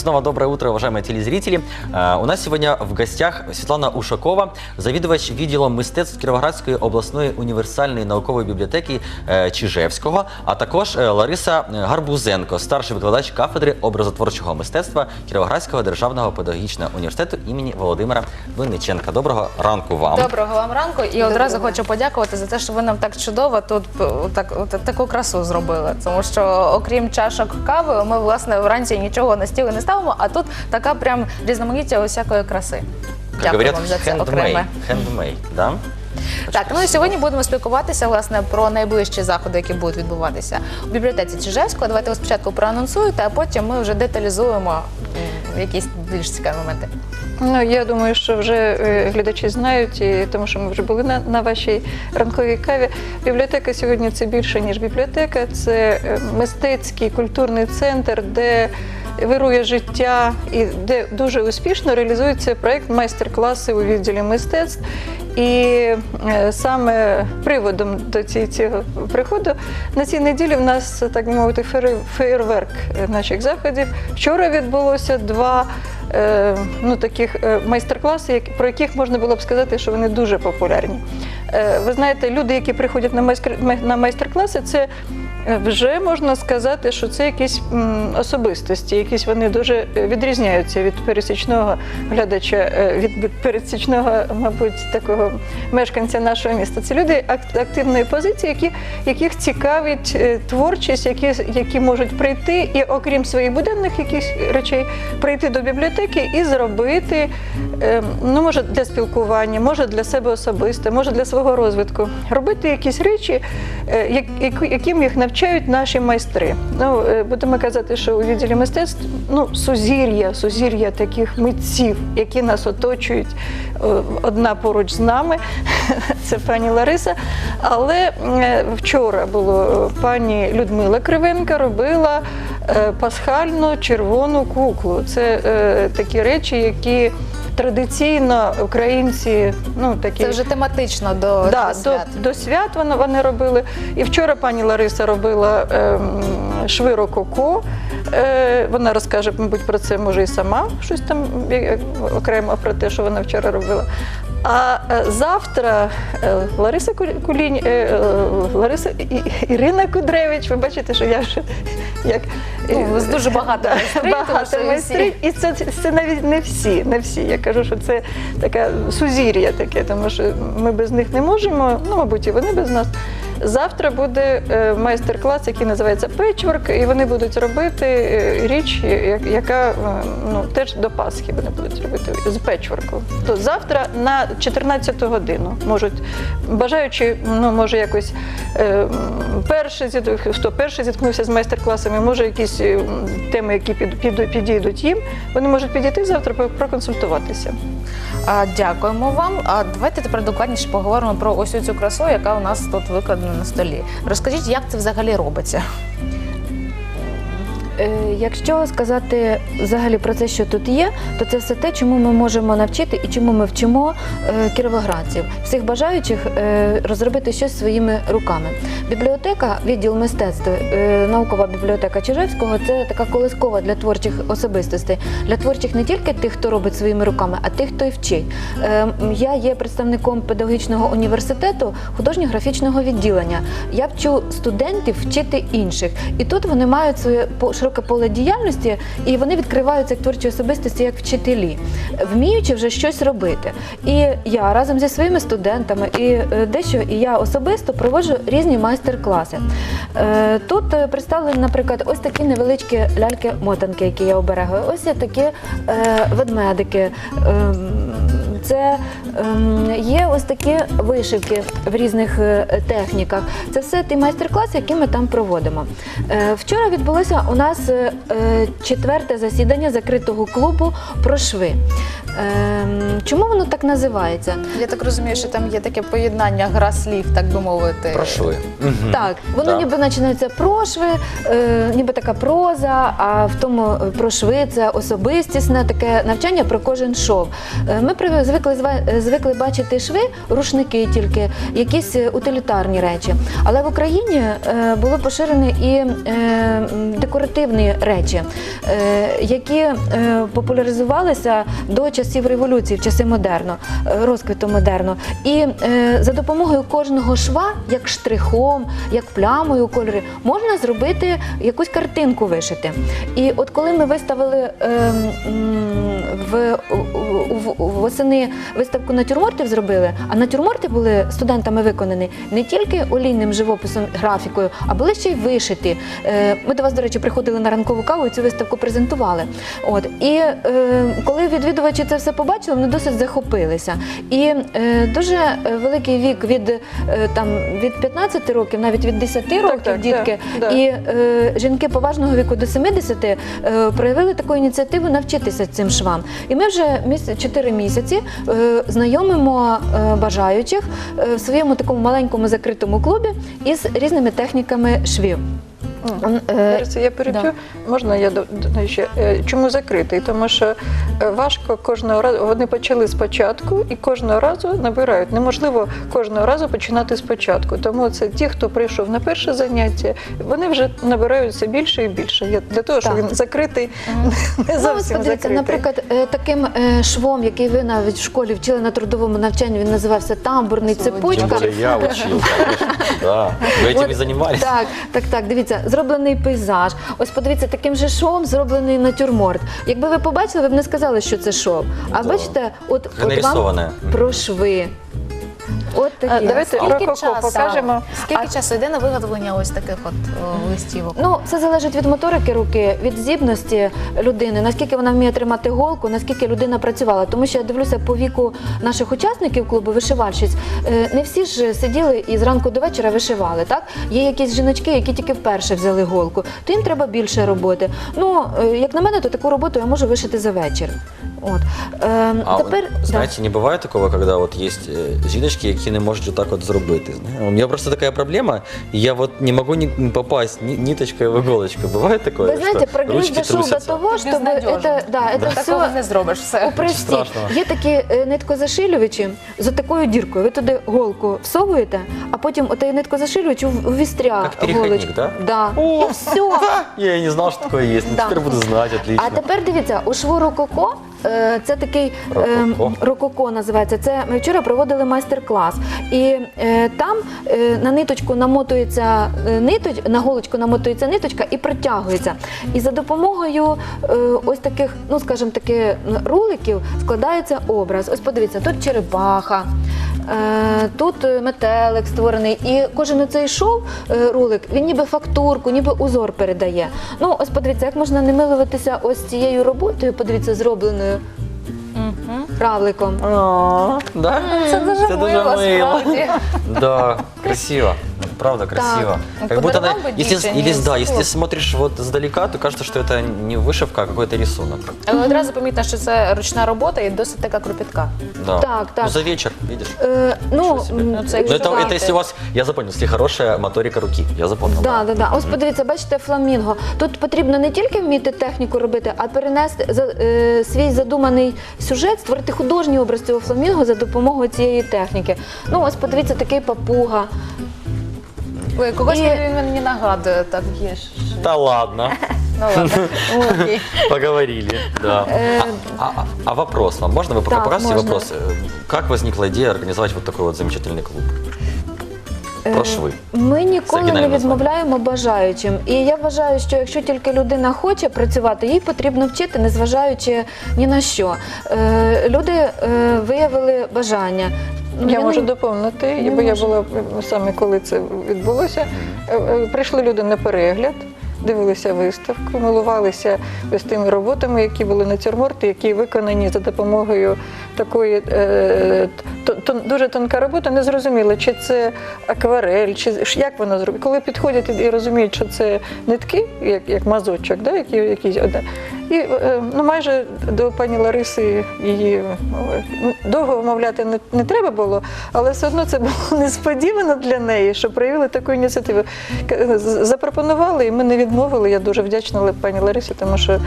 снова доброе утро, уважаемые телезрители. Э, У нас сегодня в гостях Светлана Ушакова, завідувач відділом мистецтв Кіровоградської обласної універсальної наукової бібліотеки е, Чижевського, а також е, Лариса Гарбузенко, старший викладач кафедри образотворчого мистецтва Кіровоградського державного педагогічного університету імені Володимира Винниченка. Доброго ранку вам. Доброго вам ранку і одразу хочу подякувати за те, що ви нам так чудово тут так, от, таку красу зробили. Тому що окрім чашок кави, ми власне вранці нічого на стіли не ставимо, а тут така прям різноманіття усякої краси. Дякую говорят, вам за це окреме. Handmade, да? Так, ну і сьогодні будемо спілкуватися власне про найближчі заходи, які будуть відбуватися у бібліотеці Чижевського. Давайте ви спочатку проанонсуєте, а потім ми вже деталізуємо м, якісь більш цікаві моменти. Ну я думаю, що вже е, глядачі знають, і тому що ми вже були на, на вашій ранковій каві. Бібліотека сьогодні це більше ніж бібліотека, це е, мистецький культурний центр, де вирує життя і де дуже успішно реалізується проект майстер-класи у відділі мистецтв. І е, саме приводом до цього приходу на цій неділі в нас, так би мовити, феєр- феєрверк е, наших заходів. Вчора відбулося два е, ну, таких майстер-класи, про яких можна було б сказати, що вони дуже популярні. Ви знаєте, люди, які приходять на майстер- май- на майстер-класи, це вже можна сказати, що це якісь особистості, якісь вони дуже е, відрізняються від пересічного глядача, е, від пересічного, мабуть, такого мешканця нашого міста. Це люди ак- активної позиції, які, яких цікавить е, творчість, які, які можуть прийти і, окрім своїх буденних якихось речей, прийти до бібліотеки і зробити, е, ну може для спілкування, може для себе особисто, може для свого розвитку, робити якісь речі, е, яким їх навчають наші майстри. Ну, е, будемо казати, що у відділі мистецтв ну, сузір'я, сузір'я таких митців, які нас оточують е, одна поруч з нами, це пані Лариса. Але вчора було пані Людмила Кривенка робила пасхальну червону куклу. Це такі речі, які традиційно українці, ну такі Це вже тематично до, да, до свят. До, до свят вони, вони робили. І вчора пані Лариса робила е, шви рококо. Е, вона розкаже, мабуть, про це може і сама щось там е, окремо про те, що вона вчора робила. А е, завтра е, Лариса Кулі- Кулінь, е, Лариса Ірина Кудревич, ви бачите, що я вже як Ну, у дуже багато майстрів, багато і майстрів, і це, це навіть не всі, не всі. Я кажу, що це таке сузір'я таке, тому що ми без них не можемо, ну, мабуть, і вони без нас. Завтра буде е, майстер-клас, який називається Печворк, і вони будуть робити е, річ, яка е, ну, теж до Пасхи вони будуть робити з печворку. То завтра на 14 годину можуть бажаючи, ну може якось зіт- хто перший зіткнувся з майстер-класами, може якісь теми, які під, під, підійдуть їм, вони можуть підійти завтра проконсультуватися. Дякуємо вам. А давайте тепер докладніше поговоримо про ось цю красу, яка у нас тут викладена на столі. Розкажіть, як це взагалі робиться? Е, Якщо сказати взагалі про це, що тут є, то це все те, чому ми можемо навчити і чому ми вчимо е, кіровоградців, всіх бажаючих е, розробити щось своїми руками. Бібліотека, відділ мистецтва, е, наукова бібліотека Чижевського це така колискова для творчих особистостей, для творчих не тільки тих, хто робить своїми руками, а тих, хто і вчить. Я є представником педагогічного університету художньо-графічного відділення. Я вчу студентів вчити інших, і тут вони мають своє по- широке поле діяльності, і вони відкриваються як творчі особистості, як вчителі, вміючи вже щось робити. І я разом зі своїми студентами і е, дещо і я особисто проводжу різні майстер-класи. Е, Тут е, представлені, наприклад, ось такі невеличкі ляльки-мотанки, які я оберегаю. Ось є такі ведмедики. Це ем, є ось такі вишивки в різних е, техніках. Це все ті майстер-класи, які ми там проводимо. Е, вчора відбулося у нас е, четверте засідання закритого клубу про шви. Ем, чому воно так називається? Я так розумію, що там є таке поєднання гра слів, так би мовити. Прошли. Мгм. Так, воно Так. ніби починається прошви, е, ніби така проза, а в тому е, прошви це особистісне таке навчання про кожен шов. Е, ми звикли, е, звикли бачити шви, рушники тільки, якісь е, утилітарні речі. Але в Україні е, були поширені і декоративні речі, які популяризувалися до часів революції, в часи модерну, розквіту модерну. І за допомогою кожного шва, як штрихом, як плямою у кольорі, можна зробити якусь картинку вишити. І от коли ми виставили е, в, у- восени виставку натюрмортів зробили, а натюрморти були студентами виконані не тільки олійним живописом, графікою, а були ще й вишиті. Е, Ми до вас, до речі, приходили на ранкову каву і цю виставку презентували. От і е, коли відвідувачі це все побачили, вони досить захопилися. І е, дуже великий вік від е, там від 15 років, навіть від 10 років, так, дітки, да, да. і е, жінки поважного віку до 70 е, проявили таку ініціативу навчитися цим швам. І ми вже чотири 4 місяці е, знайомимо е, бажаючих е, в своєму такому маленькому закритому клубі із різними техніками швів. Он, е, Лариса, я переб'ю. Можна я ще Е, чому закритий? Тому що е, важко кожного разу. Вони почали спочатку і кожного разу набирають. Неможливо кожного разу починати спочатку. Тому це ті, хто прийшов на перше заняття, вони вже набираються більше і більше. Я- Для того, що Так. він закритий, не Ну, зовсім закритий. наприклад, е, таким е, швом, який ви навіть в школі вчили на трудовому навчанні, він називався тамбурний цепочка. я учил, конечно. Да. Вы этим От, и занимались. Так, так, так. Дивіться, зроблений пейзаж. Ось подивіться, таким же шовом зроблений натюрморт. Якби ви побачили, ви б не сказали, що це шов. А бачите, от, от нарисоване. вам про шви. От такі. давайте Скільки рококо часу? покажемо. Скільки часу йде на виготовлення ось таких от о, листівок? Ну, це залежить від моторики руки, від здібності людини, наскільки вона вміє тримати голку, наскільки людина працювала. Тому що я дивлюся по віку наших учасників клубу вишивальщиць. е, Не всі ж сиділи і зранку до вечора вишивали. Так є якісь жіночки, які тільки вперше взяли голку, то їм треба більше роботи. Ну е, як на мене, то таку роботу я можу вишити за вечір. От Е, А тепер ви, знаєте, не буває такого, коли от є е, жіночки, які не можуть отак от зробити. Знаєте, У мене просто така проблема, і я вот не можу ні попасть ні, ниточкой в иголочку. Бывает такое, ви знаєте, что прогресс ручки дошел до трусятся? того, щоб Безнадежно. это, да, это все Такого не зробиш все. Упростіть. страшного. Є такі е, ниткозашилювачі з такою діркою. Ви туди голку всовуєте, а потім отей ниткозашилювач у, у вістря Як переходник, голочку. да? Да. О, І все. Я и не знал, что такое есть. Ну, Да. Теперь буду знать, отлично. А тепер дивіться, у шву рококо. е, Це такий ем, Рококо. рококо називається. Це ми вчора проводили майстер-клас, і е, там е, на ниточку намотується ниточка, ниточ, на голочку намотується ниточка і протягується. І за допомогою ось таких, ну скажімо таки, руликів складається образ. Ось подивіться, тут черепаха. Е, Тут е, метелик створений, і кожен оцей шов е, рулик, він ніби фактурку, ніби узор передає. Ну, ось подивіться, як можна не милуватися ось цією роботою, подивіться, зробленою равликом. Да? Це дуже Це дуже мило, мило. справді. Да, красиво Правда, красиво. Ну, Как будто подаровал она, бы если, дичь, а не или, да, если стекло. смотришь вот издалека, то кажется, что это не вышивка, а какой-то рисунок. Але одразу помітно, що це ручна робота і досить така кропітка. Да. Так, так. Ну, за вечер, видишь. Е, ну, Ничего себе. м, Ну, це Ну, якщо это, так. это если у вас, я запомнил, если хорошая моторика руки, я запомнил. Да, да, да. Ось подивіться, бачите, фламінго. Тут потрібно не тільки вміти техніку робити, а перенести за, е, свій задуманий сюжет, створити художній образ цього фламінго за допомогою цієї техніки. Ну, ось подивіться, такий папуга. Ой, когось І- він мені нагадує, так є ж. Да ладно, Ну ладно. Окей. поговорили. Да. Э, А, а- а вопрос вам, можно вы пока Так, покажете можно. вопрос? Э, Как возникла идея организовать вот такой вот замечательный клуб? Про Е, шви. Ми ніколи оригінальне не названня. відмовляємо бажаючим. І я вважаю, що якщо тільки людина хоче працювати, їй потрібно вчити, незважаючи ні на що. Е, Люди е, виявили бажання. Ну, Я можу доповнити, бо я була саме коли це відбулося. Е, е, Прийшли люди на перегляд, дивилися виставку, милувалися ось тими роботами, які були натюрморти, які виконані за допомогою такої е, то- то- дуже тонка робота. Не зрозуміло, чи це акварель, чи як воно зробить. Коли підходять і розуміють, що це нитки, як, як мазочок, да, які, якісь, І е, ну, майже до пані Лариси її е, довго вмовляти не, не треба було, але все одно це було несподівано для неї, що проявили таку ініціативу. Запропонували, і ми не відмовили. Я дуже вдячна пані Ларисі, тому що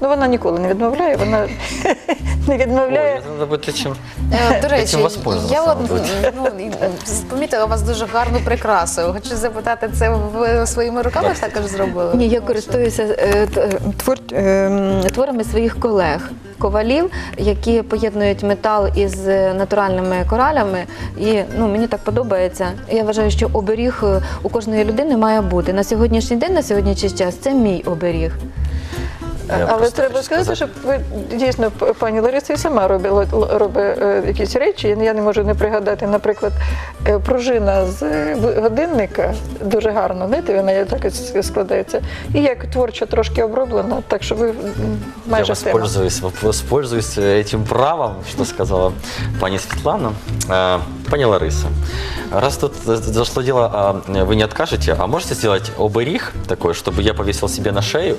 ну, вона ніколи не відмовляє, вона не відмовляє. Ой. Е, До речі, я от ну, помітила у вас дуже гарну прикрасу. Хочу запитати, це ви своїми руками також зробили? Ні, я користуюся е, е, твор, е, м, творами своїх колег. Ковалів, які поєднують метал із е, натуральними коралями, і ну мені так подобається. Я вважаю, що оберіг е, у кожної людини має бути на сьогоднішній день, на сьогоднішній час. Це мій оберіг. Я Але просто треба хочу сказати, що ви дійсно пані Лариса і сама робила робить е, якісь речі. Я не можу не пригадати, наприклад, е, пружина з е, годинника дуже гарно, знаєте, вона так ось складається. І як творчо трошки оброблена, так що ви м, Я майже в воспользуюсь, воспользуюсь этим правом, что сказала пани Светлана. Э, Пани Лариса, раз тут э, зашло дело, а, вы не откажете, а можете сделать оберіг такой, чтобы я повесил себе на шею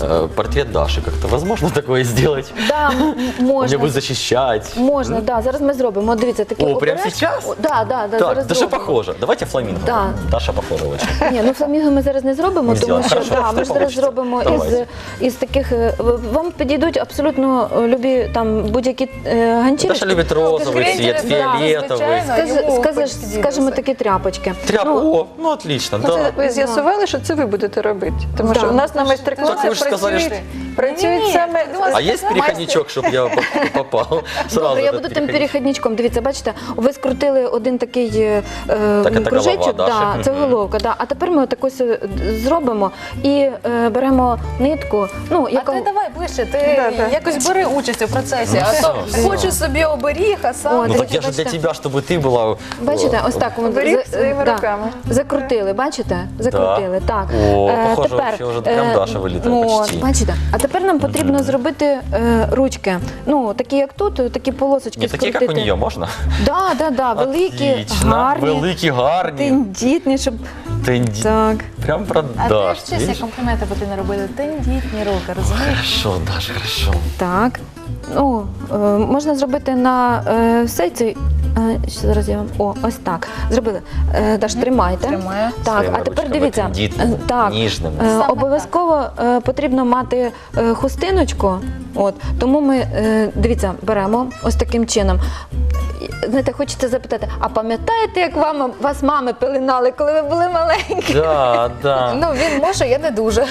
э, портрет Даши? Как-то возможно такое сделать? Да, м- Он меня можна. будет защищать. Можна, да. Зараз ми зробимо. От Дивіться, такі О, прямо обережки- сейчас? О, Да, да, да, Так, зараз Даша зробимо. похожа. Давайте фламинго. Да. Даша похожа очень. Ні, ну фламінго ми зараз не зробимо, Не тому зробимо. що Хорошо, да, що ми ж зараз получиться. зробимо із, Давайте. із таких. е, в- Вам підійдуть абсолютно е, любі там будь-які е, ганчірочки. Даша любит розовый цвет, да, фиолетовый. фиолетовый, звичайно. Скажи- скажеш, скажімо, такі тряпочки. Тряп, Ну, о, ну отлично, Ну, да. ви з'ясували, що це ви будете робити. Тому Да. що у нас на майстер-класі ви ж сказали, працюють, що- працюють Ні-ні, саме. ти думаєш, А есть переходничок, чтобы я по- попал? Сразу Добре, я этот буду тим переходничок. перехідничком. Дивіться, бачите, ви скрутили один такий е, Так, це кружечок, голова Даші. да, це Мгм. головка. Да. А тепер ми отак ось е, зробимо і е, беремо нитку. Ну, А яка ти давай ближче, ти Да, да. якось бери участь у процесі, Ну, а то все, хочу собі оберіг, а сам. О, Ну так Дивіться, я же для бачите? тебя, чтобы ты была... Бачите, ось так от Беріг за- своїми да, руками. Закрутили, бачите? Закрутили, так. О, Е, похоже, вообще вже прям Даша вилітає от, почти. Бачите, а тепер нам потрібно зробити е, ручки. Ну, такі як тут, такі полосочки Не такие, как у скрутити. нее, можно? Да, да, да, великі, Отлично. гарні, Великі, гарні. тендітні, щоб Тенді. так. Прям А ти Даш. вчишся компліменти потрібно робити. Тендітні руки, розумієш? Хорошо, Даша, хорошо. Так. Ну, е, можна зробити на е, все цей. Е, що зараз я вам. О, ось так. Зробили. Е, Даш, тримайте. Тримаю. Так, Своїми а тепер ручками дивіться. тендітними, е, так, ніжними. е, Саме обов'язково е, потрібно мати е, хустиночку. От, тому ми, е, дивіться, беремо ось таким чином. І, Знаєте, хочеться запитати, а пам'ятаєте, як вам вас мами пеленали, коли ви були маленькі? Да, да. Ну він може, я не дуже.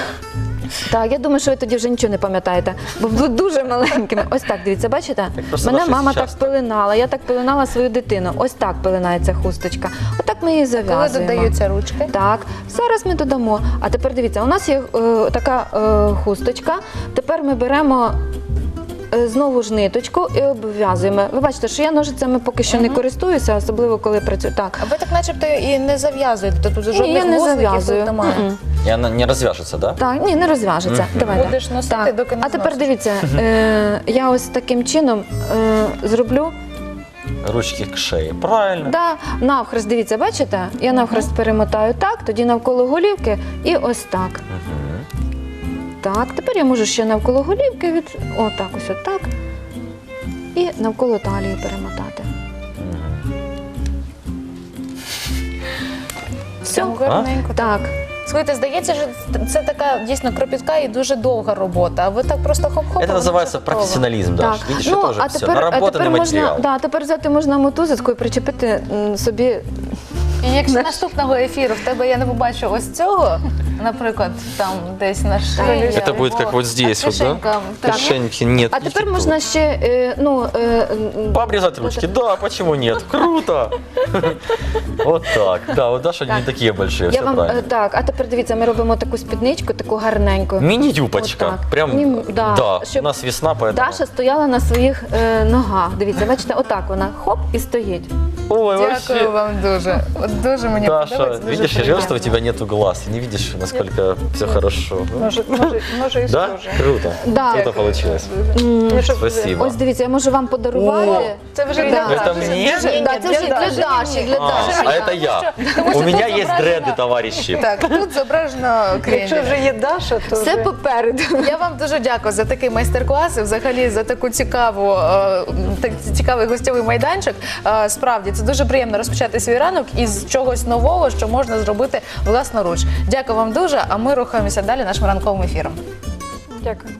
Так, я думаю, що ви тоді вже нічого не пам'ятаєте, бо були дуже маленькими. Ось так, дивіться, бачите? Так просто Мене мама так пеленала, я так пеленала свою дитину. Ось так пеленається хусточка. Отак ми її Коли зав'язуємо. додаються ручки. Так, зараз ми додамо. А тепер дивіться, у нас є е, така е, хусточка. Тепер ми беремо. е, Знову ж ниточку і обв'язуємо. Ви бачите, що я ножицями поки що не користуюся, особливо коли працюю. Так, А ви так начебто і не зав'язуєте. Тобто ні, жодних я не вузликів зав'язую. немає. Мгм. И она не развяжется, да? Так, ні, не розв'яжеться. Мгм. Будеш носити, Так. доки не А тепер зносиш. дивіться, е, я ось таким чином е, зроблю. Ручки к шее. Правильно. Да, навхрест, дивіться, бачите? Я навхрест перемотаю так, тоді навколо голівки і ось так. Мгм. Так, тепер я можу ще навколо голівки від отак, ось отак. І навколо талії перемотати. Мгм. Все. Прям гарненько. Так. Слухайте, здається, що це така дійсно кропітка і дуже довга робота. А ви так просто хоп-хоп. Это называется профессионализм, Так, Даш. Видишь, ну, это уже а все. тепер, а Наработанный тепер можна, материал. да, тепер взяти можна мотузочку і причепити м, собі. І якщо наступного ефіру в тебе я не побачу ось цього, наприклад, там десь на шиї. Это будет как або вот здесь а вот, да? кишенька, так, Кишеньки нет. А тепер можна ще, е, ну, е, м, Пообрезать ручки, да, почему нет? Круто! Вот так. Да, вот Даша не Так. такие большие, я все вам е, правильно. так, а тепер дивіться, ми робимо таку спідничку, таку гарненьку. Мини-юбочка. Отак. Прям, Ні, да, да, щоб у нас весна, поэтому... Даша стояла на своїх е, ногах. Дивіться, бачите, отак вона хоп і стоїть. Ой, Дякую вообще. вам дуже. От дуже мені Даша, подобається. дуже видишь, я жаль, что у приємно. тебя нету глаз. Ты не видишь, насколько насколько все хорошо. Може, може, може і Да? схоже. Круто. Да. Круто получилось. М, Ну, щоб- Спасибо. Ось дивіться, я можу вам подарувати. Це вже Да. для Это Даші. мне? Дуже- Да, це вже для Даші. Даші, для А, Даші. а это я. Тому що У меня тут есть зображено- дреды, товарищи. Так, тут зображено Якщо крендель. вже є Даша, то Все вже... попереду. Я вам дуже дякую за такий майстер-клас і взагалі за таку цікаву, е, так, цікавий гостьовий майданчик. Е, Справді це дуже приємно розпочати свій ранок із чогось нового, що можна зробити власноруч. Дякую вам дуже. А ми рухаємося далі нашим ранковим ефіром. Дякую.